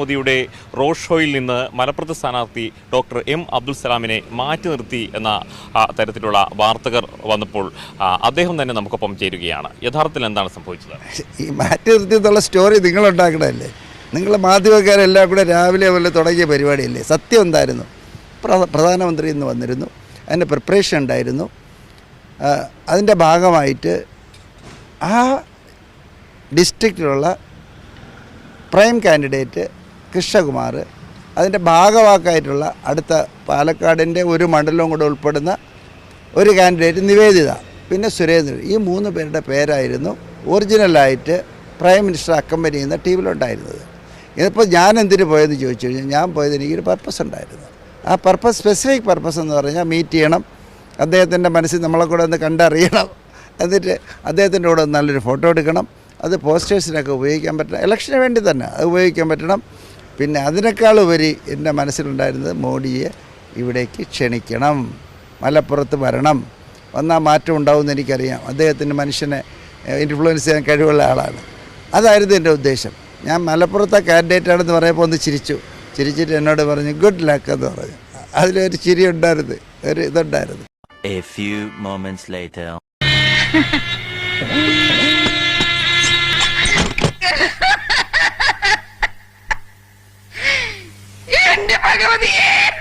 മോദിയുടെ റോഡ് ഷോയിൽ നിന്ന് മലപ്പുറത്ത് സ്ഥാനാർത്ഥി ഡോക്ടർ എം അബ്ദുൽ സലാമിനെ മാറ്റി നിർത്തി എന്ന തരത്തിലുള്ള വാർത്തകർ വന്നപ്പോൾ അദ്ദേഹം തന്നെ നമുക്കൊപ്പം ചേരുകയാണ്. യഥാർത്ഥത്തിൽ എന്താണ് സംഭവിച്ചത്? ഈ മാറ്റി നിർത്തി എന്നുള്ള സ്റ്റോറി നിങ്ങൾ ഉണ്ടാക്കണമല്ലേ നിങ്ങൾ മാധ്യമക്കാരെല്ലാം കൂടെ രാവിലെ വല്ല തുടങ്ങിയ പരിപാടിയല്ലേ? സത്യം എന്തായിരുന്നു? പ്രധാനമന്ത്രി ഇന്ന് വന്നിരുന്നു. അതിന്റെ പ്രിപ്പറേഷൻ ഉണ്ടായിരുന്നു. അതിന്റെ ഭാഗമായിട്ട് ആ ഡിസ്ട്രിക്റ്റിലുള്ള പ്രൈം കാൻഡിഡേറ്റ് കൃഷ്ണകുമാർ. അതിന്റെ ഭാഗവാക്കായിട്ടുള്ള അടുത്ത പാലക്കാടിന്റെ ഒരു മണ്ഡലവും കൂടെ ഉൾപ്പെടുന്ന ഒരു കാൻഡിഡേറ്റ് നിവേദിത പിന്നെ സുരേന്ദ്രൻ ഈ മൂന്ന് പേരുടെ പേരായിരുന്നു ഒറിജിനലായിട്ട് പ്രൈം മിനിസ്റ്റർ അക്കമ്പനി ചെയ്യുന്ന ടീമിലുണ്ടായിരുന്നത്. ഇതിപ്പോൾ ഞാൻ എന്തിനു പോയെന്ന് ചോദിച്ചു കഴിഞ്ഞാൽ ഞാൻ പോയത് എനിക്കൊരു പർപ്പസ് ഉണ്ടായിരുന്നു. ആ പർപ്പസ് സ്പെസിഫിക് പർപ്പസ് എന്ന് പറഞ്ഞാൽ മീറ്റ് ചെയ്യണം അദ്ദേഹത്തിന്റെ മനസ്സിൽ നമ്മളെ കൂടെ ഒന്ന് കണ്ടറിയണം എന്നിട്ട് അദ്ദേഹത്തിന്റെ കൂടെ നല്ലൊരു ഫോട്ടോ എടുക്കണം അത് പോസ്റ്റേഴ്സിനൊക്കെ ഉപയോഗിക്കാൻ പറ്റണം ഇലക്ഷന് വേണ്ടി തന്നെ അത് ഉപയോഗിക്കാൻ പറ്റണം. പിന്നെ അതിനേക്കാൾ ഉപരി എന്റെ മനസ്സിലുണ്ടായിരുന്നത് മോഡിയെ ഇവിടേക്ക് ക്ഷണിക്കണം മലപ്പുറത്ത് വരണം. വന്നാൽ മാറ്റം ഉണ്ടാവുമെന്ന് എനിക്കറിയാം. അദ്ദേഹത്തിന്റെ മനുഷ്യനെ ഇൻഫ്ലുവൻസ് ചെയ്യാൻ കഴിവുള്ള ആളാണ്. അതായിരുന്നു എന്റെ ഉദ്ദേശം. ഞാൻ മലപ്പുറത്തെ കാൻഡിഡേറ്റ് ആണെന്ന് പറയുമ്പോൾ ഒന്ന് ചിരിച്ചു. ചിരിച്ചിട്ട് എന്നോട് പറഞ്ഞു ഗുഡ് ലക്ക് എന്ന് പറഞ്ഞു. അതിലൊരു ചിരി ഉണ്ടായിരുന്നു ഒരു ഇതുണ്ടായിരുന്നു. A few moments later. എന്റെ ഭഗവതിയേ.